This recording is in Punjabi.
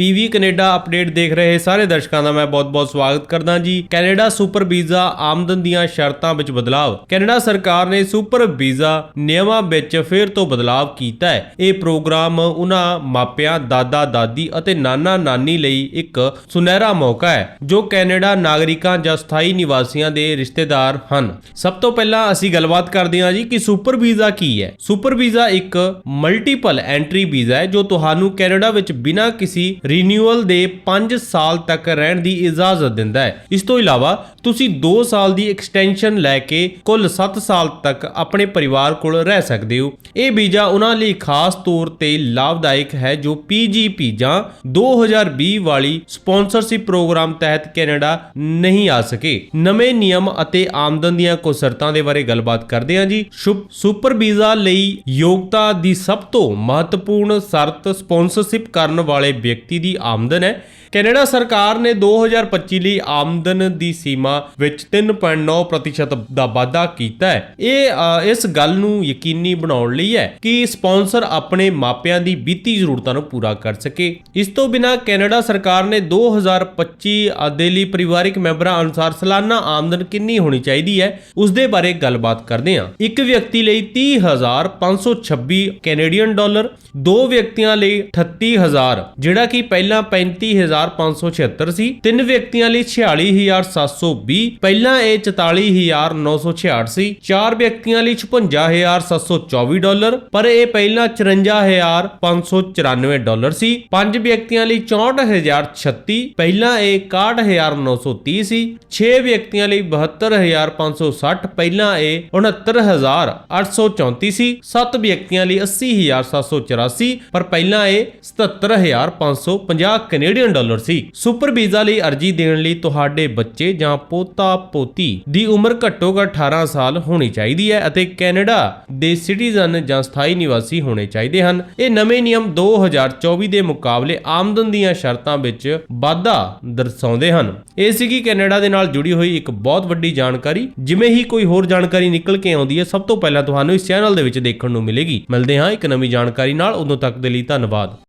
ਪੀਵੀ ਕੈਨੇਡਾ ਅਪਡੇਟ ਦੇਖ ਰਹੇ ਸਾਰੇ ਦਰਸ਼ਕਾਂ ਦਾ ਮੈਂ ਬਹੁਤ-ਬਹੁਤ ਸਵਾਗਤ ਕਰਦਾ ਜੀ। ਕੈਨੇਡਾ ਸੁਪਰ ਵੀਜ਼ਾ ਆਮਦਨ ਦੀਆਂ ਸ਼ਰਤਾਂ ਵਿੱਚ ਬਦਲਾਅ ਕੈਨੇਡਾ ਸਰਕਾਰ ਨੇ ਸੁਪਰ ਵੀਜ਼ਾ ਨਿਯਮਾਂ ਵਿੱਚ ਫਿਰ ਤੋਂ ਬਦਲਾਅ ਕੀਤਾ ਹੈ। ਇਹ ਪ੍ਰੋਗਰਾਮ ਉਹਨਾਂ ਮਾਪਿਆਂ ਦਾਦਾ-ਦਾਦੀ ਅਤੇ ਨਾਨਾ-ਨਾਨੀ ਲਈ ਇੱਕ ਸੁਨਹਿਰਾ ਮੌਕਾ ਹੈ, ਜੋ ਕੈਨੇਡਾ ਨਾਗਰਿਕਾਂ ਜਾਂ ਸਥਾਈ ਨਿਵਾਸੀਆਂ ਦੇ ਰਿਸ਼ਤੇਦਾਰ ਹਨ। ਸਭ ਤੋਂ ਪਹਿਲਾਂ ਅਸੀਂ ਗੱਲਬਾਤ ਕਰਦੇ ਹਾਂ ਜੀ ਕਿ ਸੁਪਰ ਵੀਜ਼ਾ ਕੀ ਹੈ। ਸੁਪਰ ਵੀਜ਼ਾ ਇੱਕ ਮਲਟੀਪਲ ਐਂਟਰੀ ਵੀਜ਼ਾ ਹੈ, ਜੋ ਤੁਹਾਨੂੰ ਕੈਨੇਡਾ ਵਿੱਚ ਬਿਨਾਂ ਕਿਸੇ ਰੀਨਿਊਅਲ ਦੇ 5 ਸਾਲ ਤੱਕ ਰਹਿਣ ਦੀ ਇਜਾਜ਼ਤ ਦਿੰਦਾ ਹੈ। ਇਸ ਤੋਂ ਇਲਾਵਾ ਤੁਸੀਂ 2 ਸਾਲ ਦੀ ਐਕਸਟੈਂਸ਼ਨ ਲੈ ਕੇ ਕੁੱਲ 7 ਸਾਲ ਤੱਕ ਆਪਣੇ ਪਰਿਵਾਰ ਕੋਲ ਰਹਿ ਸਕਦੇ ਹੋ। ਇਹ ਵੀਜ਼ਾ ਉਹਨਾਂ ਲਈ ਖਾਸ ਤੌਰ ਤੇ ਲਾਭਦਾਇਕ ਹੈ ਜੋ ਪੀਜੀਪੀ ਜਾਂ 2020 ਵਾਲੀ ਸਪਾਂਸਰਸ਼ਿਪ ਪ੍ਰੋਗਰਾਮ ਤਹਿਤ ਕੈਨੇਡਾ ਨਹੀਂ ਆ ਸਕੇ। ਨਵੇਂ ਨਿਯਮ ਅਤੇ ਆਮਦਨ ਦੀਆਂ ਕੁਝ ਸ਼ਰਤਾਂ ਦੇ ਬਾਰੇ ਗੱਲਬਾਤ ਕਰਦੇ ਹਾਂ ਜੀ। ਸ਼ੁਭ ਸੁਪਰ ਵੀਜ਼ਾ ਲਈ ਯੋਗਤਾ ਦੀ ਸਭ ਤੋਂ ਮਹੱਤਵਪੂਰਨ ਸ਼ਰਤ ਸਪਾਂਸਰਸ਼ਿਪ ਕਰਨ ਵਾਲੇ ਵਿਅਕਤੀ ਦੀ ਆਮਦਨ ਹੈ ਕੈਨੇਡਾ ਸਰਕਾਰ ਨੇ 2025 ਲਈ ਆਮਦਨ ਦੀ ਸੀਮਾ ਵਿੱਚ 3.9% ਦਾ ਵਾਧਾ ਕੀਤਾ ਹੈ। ਇਹ ਇਸ ਗੱਲ ਨੂੰ ਯਕੀਨੀ ਬਣਾਉਣ ਲਈ ਹੈ ਕਿ ਸਪਾਂਸਰ ਆਪਣੇ ਮਾਪਿਆਂ ਦੀ ਵਿੱਤੀ ਜ਼ਰੂਰਤਾਂ ਨੂੰ ਪੂਰਾ ਕਰ ਸਕੇ। ਇਸ ਤੋਂ ਬਿਨਾਂ ਕੈਨੇਡਾ ਸਰਕਾਰ ਨੇ 2025 ਦੇ ਲਈ ਪਰਿਵਾਰਿਕ ਮੈਂਬਰਾਂ ਅਨੁਸਾਰ ਸਾਲਾਨਾ ਆਮਦਨ ਕਿੰਨੀ ਹੋਣੀ ਚਾਹੀਦੀ ਹੈ, ਉਸ ਦੇ ਬਾਰੇ ਗੱਲਬਾਤ ਕਰਦੇ ਹਾਂ। ਇੱਕ ਵਿਅਕਤੀ ਲਈ 30526 ਕੈਨੇਡੀਅਨ ਡਾਲਰ, ਦੋ ਵਿਅਕਤੀਆਂ ਲਈ 38000 ਜਿਹੜਾ ਕਿ ਪਹਿਲਾਂ 35576 ਸੀ ਤਿੰਨ ਵਿਅਕਤੀਆਂ ਲਈ 46720 ਪਹਿਲਾਂ ਇਹ 44966 ਸੀ ਚਾਰ ਵਿਅਕਤੀਆਂ ਲਈ 56724 ਡਾਲਰ, ਪਰ ਇਹ ਪਹਿਲਾਂ 54594 ਡਾਲਰ ਸੀ। ਪੰਜ ਵਿਅਕਤੀਆਂ ਲਈ 64036 ਪਹਿਲਾਂ ਇਹ 61930 ਸੀ 6 ਵਿਅਕਤੀਆਂ ਲਈ 72560 ਪਹਿਲਾਂ ਇਹ 69834 ਸੀ 7 ਵਿਅਕਤੀਆਂ ਲਈ 80784 ਪਰ ਪਹਿਲਾਂ ਇਹ 77550 ਕੈਨੇਡੀਅਨ ਡਾਲਰ ਡਾਲਰ ਸੀ। ਸੁਪਰ ਵੀਜ਼ਾ ਲਈ ਅਰਜ਼ੀ ਦੇਣ ਲਈ ਤੁਹਾਡੇ ਬੱਚੇ ਜਾਂ ਪੋਤਾ ਪੋਤੀ ਦੀ ਉਮਰ ਘੱਟੋ ਘੱਟ 18 ਸਾਲ ਹੋਣੀ ਚਾਹੀਦੀ ਹੈ ਅਤੇ ਕੈਨੇਡਾ ਦੇ ਸਿਟੀਜ਼ਨ ਜਾਂ ਸਥਾਈ ਨਿਵਾਸੀ ਹੋਣੇ ਚਾਹੀਦੇ ਹਨ। ਇਹ ਨਵੇਂ ਨਿਯਮ 2024 ਦੇ ਮੁਕਾਬਲੇ ਆਮਦਨ ਦੀਆਂ ਸ਼ਰਤਾਂ ਵਿੱਚ ਵਾਧਾ ਦਰਸਾਉਂਦੇ ਹਨ। ਇਹ ਸੀਗੀ ਕੈਨੇਡਾ ਦੇ ਨਾਲ ਜੁੜੀ ਹੋਈ ਇੱਕ ਬਹੁਤ ਵੱਡੀ ਜਾਣਕਾਰੀ। ਜਿਵੇਂ ਹੀ ਕੋਈ ਹੋਰ ਜਾਣਕਾਰੀ ਨਿਕਲ ਕੇ ਆਉਂਦੀ ਹੈ, ਸਭ ਤੋਂ ਪਹਿਲਾਂ ਤੁਹਾਨੂੰ ਇਸ ਚੈਨਲ ਦੇ ਵਿੱਚ ਦੇਖਣ ਨੂੰ ਮਿਲੇਗੀ। ਮਿਲਦੇ ਹਾਂ ਇੱਕ ਨਵੀਂ ਜਾਣਕਾਰੀ ਨਾਲ। ਉਦੋਂ ਤੱਕ ਦੇ ਲਈ ਧੰਨਵਾਦ।